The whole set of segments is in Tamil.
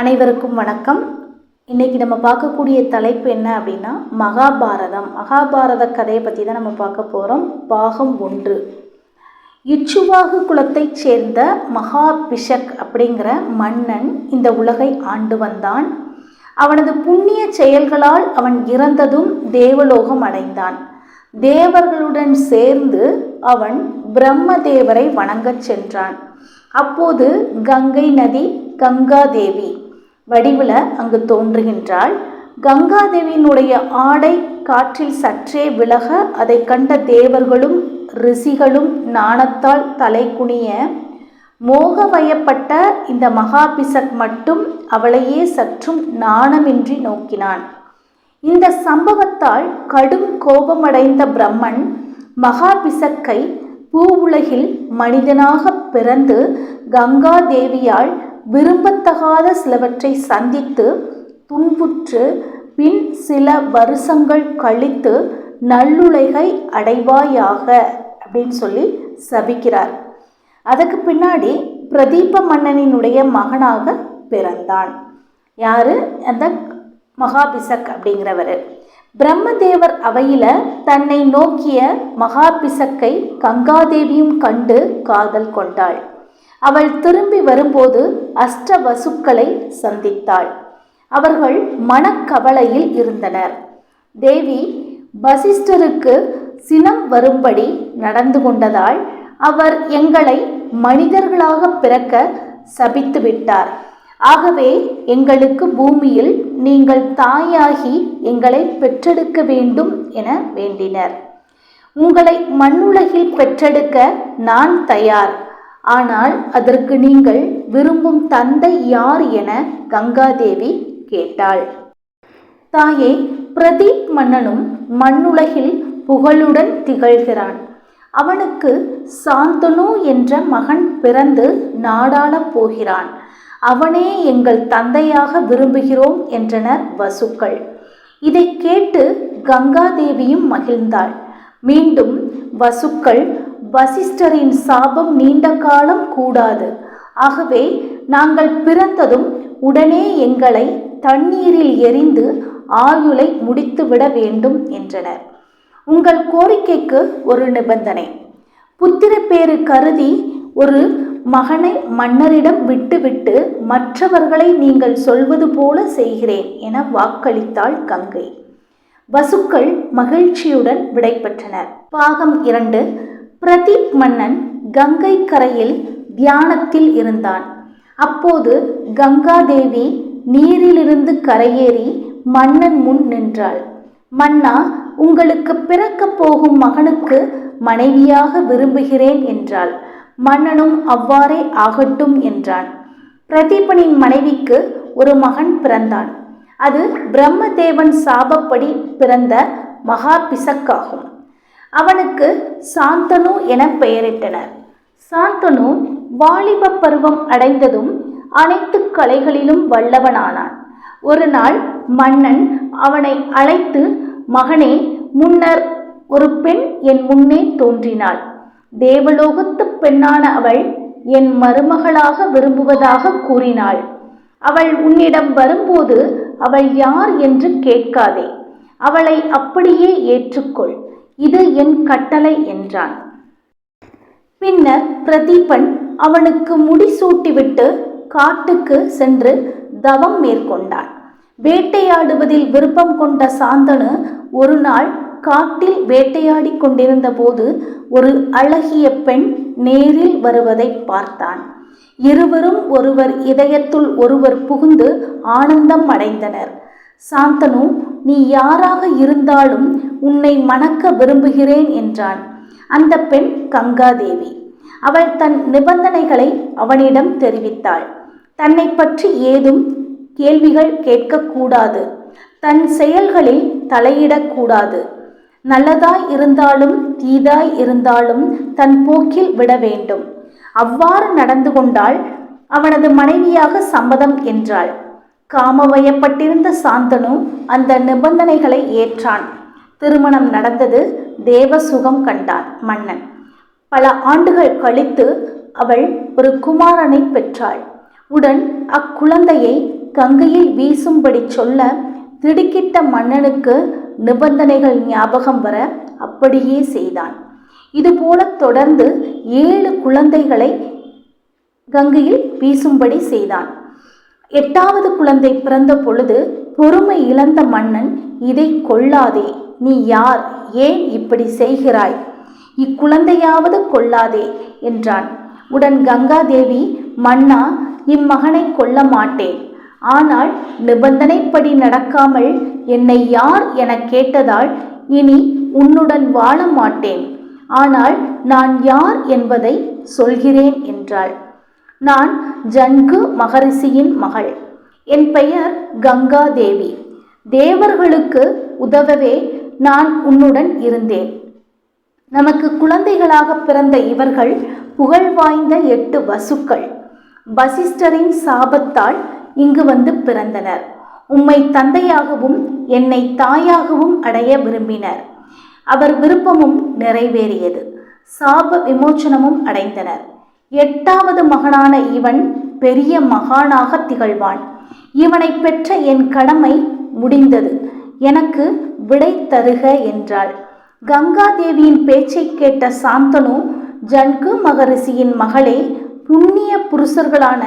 அனைவருக்கும் வணக்கம். இன்றைக்கி நம்ம பார்க்கக்கூடிய தலைப்பு என்ன அப்படின்னா மகாபாரதம். மகாபாரத கதையை பற்றி தான் நம்ம பார்க்க போகிறோம் பாகம் ஒன்று. இச்சுவாகு குலத்தைச் சேர்ந்த மகாபிஷக் அப்படிங்கிற மன்னன் இந்த உலகை ஆண்டு வந்தான். அவனது புண்ணிய செயல்களால் அவன் இறந்ததும் தேவலோகம் அடைந்தான். தேவர்களுடன் சேர்ந்து அவன் பிரம்மதேவரை வணங்கச் சென்றான். அப்போது கங்கை நதி கங்காதேவி வடிவில் அங்கு தோன்றுகின்றாள். கங்காதேவியினுடைய ஆடை காற்றில் சற்றே விலக அதை கண்ட தேவர்களும் ரிஷிகளும் நாணத்தால் தலை குனிய மோகவயப்பட்ட இந்த மகாபிசக் மட்டும் அவளையே சற்றும் நாணமின்றி நோக்கினான். இந்த சம்பவத்தால் கடும் கோபமடைந்த பிரம்மன் மகாபிசக்கை பூவுலகில் மனிதனாக பிறந்து கங்காதேவியால் விரும்பத்தகாத சிலவற்றை சந்தித்து துன்புற்று பின் சில வருஷங்கள் கழித்து நல்லுலகை அடைவாயாக அப்படின்னு சொல்லி சபிக்கிறார். அதுக்கு பின்னாடி பிரதீப மன்னனினுடைய மகனாக பிறந்தான். யாரு? அந்த மகாபிசக் அப்படிங்கிறவர். பிரம்மதேவர் அவையில் தன்னை நோக்கிய மகாபிசக்கை கங்காதேவியும் கண்டு காதல் கொண்டாள். அவள் திரும்பி வரும்போது அஷ்ட வசுக்களை சந்தித்தாள். அவர்கள் மனக்கவலையில் இருந்தனர். தேவி வசிஷ்டருக்கு சினம் வரும்படி நடந்து கொண்டதால் அவர் எங்களை மனிதர்களாக பிறக்க சபித்து விட்டார். ஆகவே எங்களுக்கு பூமியில் நீங்கள் தாயாகி எங்களை பெற்றெடுக்க வேண்டும் என வேண்டினர். உங்களை மண்ணுலகில் பெற்றெடுக்க நான் தயார். ஆனால் அதற்கு நீங்கள் விரும்பும் தந்தை யார் என கங்காதேவி கேட்டாள். தாயே பிரதீப் மன்னனும் மண்ணுலகில் புகழுடன் திகழ்கிறான். அவனுக்கு சாந்தனு என்ற மகன் பிறந்து நாடாளப் போகிறான். அவனே எங்கள் தந்தையாக விரும்புகிறோம் என்றனர் வசுக்கள். இதை கேட்டு கங்காதேவியும் மகிழ்ந்தாள். மீண்டும் வசுக்கள் வசிஷ்டரின் சாபம் நீண்ட காலம் கூடாது. ஆகவே நாங்கள் பிறந்ததும் உடனே எங்களை தண்ணீரில் எரிந்து ஆயுளை முடித்துவிட வேண்டும் என்றனர். உங்கள் கோரிக்கைக்கு ஒரு நிபந்தனை. புத்திர பேறு கருதி ஒரு மகனை மன்னரிடம் விட்டுவிட்டு மற்றவர்களை நீங்கள் சொல்வது போல செய்கிறேன் என வாக்களித்தாள் கங்கை. வசுக்கள் மகிழ்ச்சியுடன் விடைபெற்றனர். பாகம் இரண்டு பிரதீப் மன்னன் கங்கை கரையில் தியானத்தில் இருந்தான். அப்போது கங்காதேவி நீரிலிருந்து கரையேறி மன்னன் முன் நின்றாள். மன்னா உங்களுக்கு பிறக்கப் போகும் மகனுக்கு மனைவியாக விரும்புகிறேன் என்றாள். மன்னனும் அவ்வாறே ஆகட்டும் என்றான். பிரதீபனின் மனைவிக்கு ஒரு மகன் பிறந்தான். அது பிரம்மதேவன் சாபப்படி பிறந்த மகா பிசக்காகும். அவனுக்கு சாந்தனு என பெயரிட்டனர். சாந்தனு வாலிப பருவம் அடைந்ததும் அனைத்து கலைகளிலும் வல்லவனானான். ஒரு நாள் மன்னன் அவனை அழைத்து மகனே முன்னர் ஒரு பெண் என் முன்னே தோன்றினாள். தேவலோகத்து பெண்ணான அவள் என் மருமகளாக விரும்புவதாக கூறினாள். அவள் உன்னிடம் வரும்போது அவள் யார் என்று கேட்காதே. அவளை அப்படியே ஏற்றுக்கொள். இது என் கட்டளை என்றான். பின்னர் பிரதீபன் அவனுக்கு முடிசூட்டிவிட்டு காட்டுக்கு சென்று தவம் மேற்கொண்டான். வேட்டையாடுவதில் விருப்பம் கொண்ட சாந்தனு ஒரு நாள் காட்டில் வேட்டையாடி கொண்டிருந்த போது ஒரு அழகிய பெண் நேரில் வருவதை பார்த்தான். இருவரும் ஒருவர் இதயத்துள் ஒருவர் புகுந்து ஆனந்தம் அடைந்தனர். சாந்தனு நீ யாராக இருந்தாலும் உன்னை மணக்க விரும்புகிறேன் என்றான். அந்த பெண் கங்காதேவி. அவள் தன் நிபந்தனைகளை அவனிடம் தெரிவித்தாள். தன்னை பற்றி ஏதும் கேள்விகள் கேட்கக்கூடாது. தன் செயல்களில் தலையிடக்கூடாது. நல்லதாய் இருந்தாலும் தீதாய் இருந்தாலும் தன் போக்கில் விட வேண்டும். அவ்வாறு நடந்து கொண்டால் அவனது மனைவியாக சம்மதம் என்றாள். காமவயப்பட்டிருந்த சாந்தனு அந்த நிபந்தனைகளை ஏற்றான். திருமணம் நடந்தது தேவ சுகம் கண்டான் மன்னன். பல ஆண்டுகள் கழித்து அவள் ஒரு குமாரனை பெற்றாள். உடன் அக்குழந்தையை கங்கையில் வீசும்படி சொல்ல திடுக்கிட்ட மன்னனுக்கு நிபந்தனைகள் ஞாபகம் வர அப்படியே செய்தான். இதுபோல தொடர்ந்து ஏழு குழந்தைகளை கங்கையில் வீசும்படி செய்தான். எட்டாவது குழந்தை பிறந்த பொழுது பொறுமை இழந்த மன்னன் இதை கொள்ளாதே நீ யார்? ஏன் இப்படி செய்கிறாய்? இக்குழந்தையாவது கொள்ளாதே என்றான். உடன் கங்காதேவி மன்னா இம்மகனை கொல்ல மாட்டேன் ஆனால் நிபந்தனைப்படி நடக்காமல் என்னை யார் என கேட்டதால் இனி உன்னுடன் வாழ மாட்டேன் ஆனால் நான் யார் என்பதை சொல்கிறேன் என்றாள். நான் ஜன்கு மகரிஷியின் மகள். என் பெயர் கங்கா தேவி. தேவர்களுக்கு உதவவே நான் உன்னுடன் இருந்தேன். நமக்கு குழந்தைகளாக பிறந்த இவர்கள் புகழ் வாய்ந்த எட்டு வசுக்கள். வசிஷ்டரின் சாபத்தால் இங்கு வந்து பிறந்தனர். உம்மை தந்தையாகவும் என்னை தாயாகவும் அடைய விரும்பினர். அவர் விருப்பமும் நிறைவேறியது. சாப விமோச்சனமும் அடைந்தனர். எட்டாவது மகனான இவன் பெரிய மகானாக திகழ்வான். இவனை பெற்ற என் கடமை முடிந்தது. எனக்கு விடை தருக என்றாள். கங்காதேவியின் பேச்சை கேட்ட சாந்தனு ஜன்கு மகரிஷியின் மகளே புண்ணிய புருஷர்களான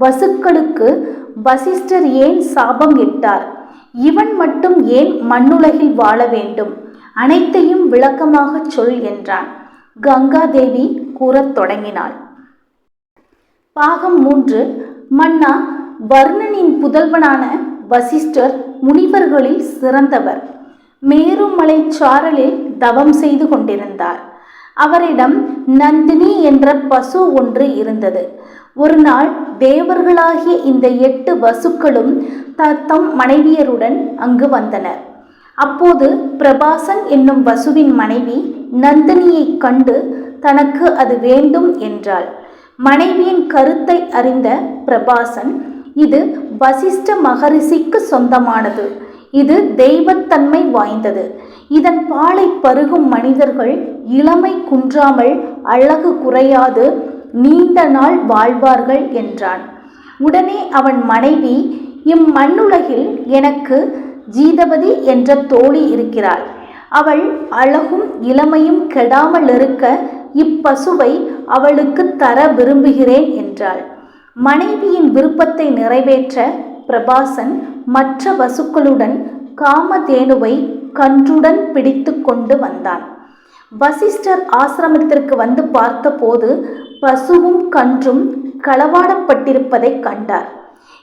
வசுக்களுக்கு வசிஷ்டர் ஏன் சாபம் இட்டார் இவன் மட்டும் ஏன் மண்ணுலகில் வாழ வேண்டும்? அனைத்தையும் விளக்கமாகச் சொல் என்றான். கங்காதேவி கூறத் தொடங்கினாள். பாகம் மூன்று. மன்னா வர்ணனின் புதல்வனான வசிஷ்டர் முனிவர்களில் சிறந்தவர். மேருமலை சாரலில் தவம் செய்து கொண்டிருந்தார். அவரிடம் நந்தினி என்ற பசு ஒன்று இருந்தது. ஒரு நாள் தேவர்களாகிய இந்த எட்டு வசுக்களும் தத்தம் மனைவியருடன் அங்கு வந்தனர். அப்போது பிரபாசன் என்னும் வசுவின் மனைவி நந்தினியை கண்டு தனக்கு அது வேண்டும் என்றாள். மனைவியின் கருத்தை அறிந்த பிரபாசன் இது வசிஷ்ட மகரிஷிக்கு சொந்தமானது. இது தெய்வத்தன்மை வாய்ந்தது. இதன் பாலை பருகும் மனிதர்கள் இளமை குன்றாமல் அழகு குறையாது நீண்ட நாள் வாழ்வார்கள் என்றான். உடனே அவன் மனைவி இம்மண்ணுலகில் எனக்கு ஜீதபதி என்ற தோழி இருக்கிறாள். அவள் அழகும் இளமையும் கெடாமல் இருக்க இப்பசுவை அவளுக்கு தர விரும்புகிறேன் என்றாள். மனைவியின் விருப்பத்தை நிறைவேற்ற பிரபாசன் மற்ற வசுக்களுடன் காமதேனுவை கன்றுடன் பிடித்து கொண்டு வந்தான். வசிஷ்டர் ஆசிரமத்திற்கு வந்து பார்த்தபோது பசுவும் கன்றும் களவாடப்பட்டிருப்பதை கண்டார்.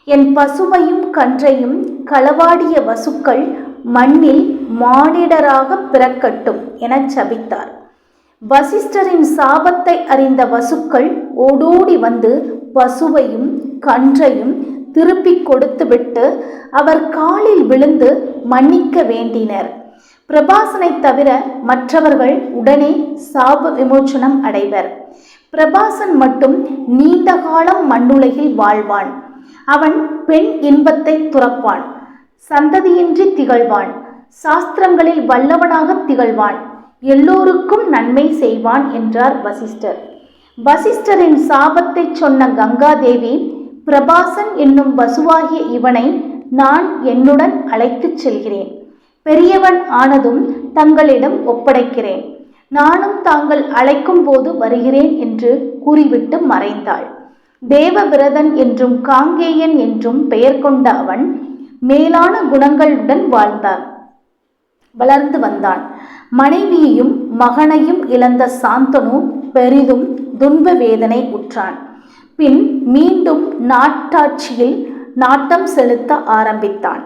என் பசுவையும் கன்றையும் களவாடிய வசுக்கள் மண்ணில் மானிடராக பிறக்கட்டும் எனச் சபித்தார். வசிஷ்டரின் சாபத்தை அறிந்த வசுக்கள் ஓடோடி வந்து பசுவையும் கன்றையும் திருப்பிக் கொடுத்துவிட்டு அவர் காலில் விழுந்து மன்னிக்க வேண்டினர். பிரபாசனை தவிர மற்றவர்கள் உடனே சாப விமோச்சனம் அடைவர். பிரபாசன் மட்டும் நீண்ட காலம் மண்ணுலகில் வாழ்வான். அவன் பெண் இன்பத்தை துறப்பான். சந்ததியின்றி திகழ்வான். சாஸ்திரங்களில் வல்லவனாக திகழ்வான். எல்லோருக்கும் நன்மை செய்வான் என்றார் வசிஷ்டர். வசிஷ்டரின் சாபத்தை சொன்ன கங்காதேவி பிரபாசன் என்னும் வசுவாகிய இவனை நான் என்னுடன் அழைத்துச் செல்கிறேன். பெரியவன் ஆனதும் தங்களிடம் ஒப்படைக்கிறேன். நானும் தாங்கள் அழைக்கும் போது வருகிறேன் என்று கூறிவிட்டு மறைந்தாள். தேவவிரதன் என்றும் காங்கேயன் என்றும் பெயர் கொண்ட அவன் மேலான குணங்களுடன் வாழ்ந்தான். வளர்ந்து வந்தான். மனைவியையும் மகனையும் இழந்த சாந்தனு பெரிதும் துன்ப வேதனை உற்றான். பின் மீண்டும் நாட்டாட்சியில் நாட்டம் செலுத்த ஆரம்பித்தான்.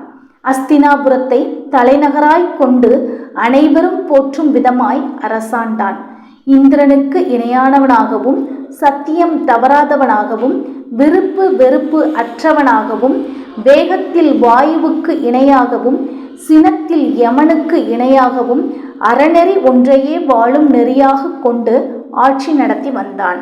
அஸ்தினாபுரத்தை தலைநகராய் கொண்டு அனைவரும் போற்றும் விதமாய் அரசாண்டான். இந்திரனுக்கு இணையானவனாகவும் சத்தியம் தவறாதவனாகவும் விருப்பு வெறுப்பு அற்றவனாகவும் வேகத்தில் வாயுவுக்கு இணையாகவும் சினத்தில் யமனுக்கு இணையாகவும் அறநெறி ஒன்றையே வாழும் நெறியாக கொண்டு ஆட்சி நடத்தி வந்தான்.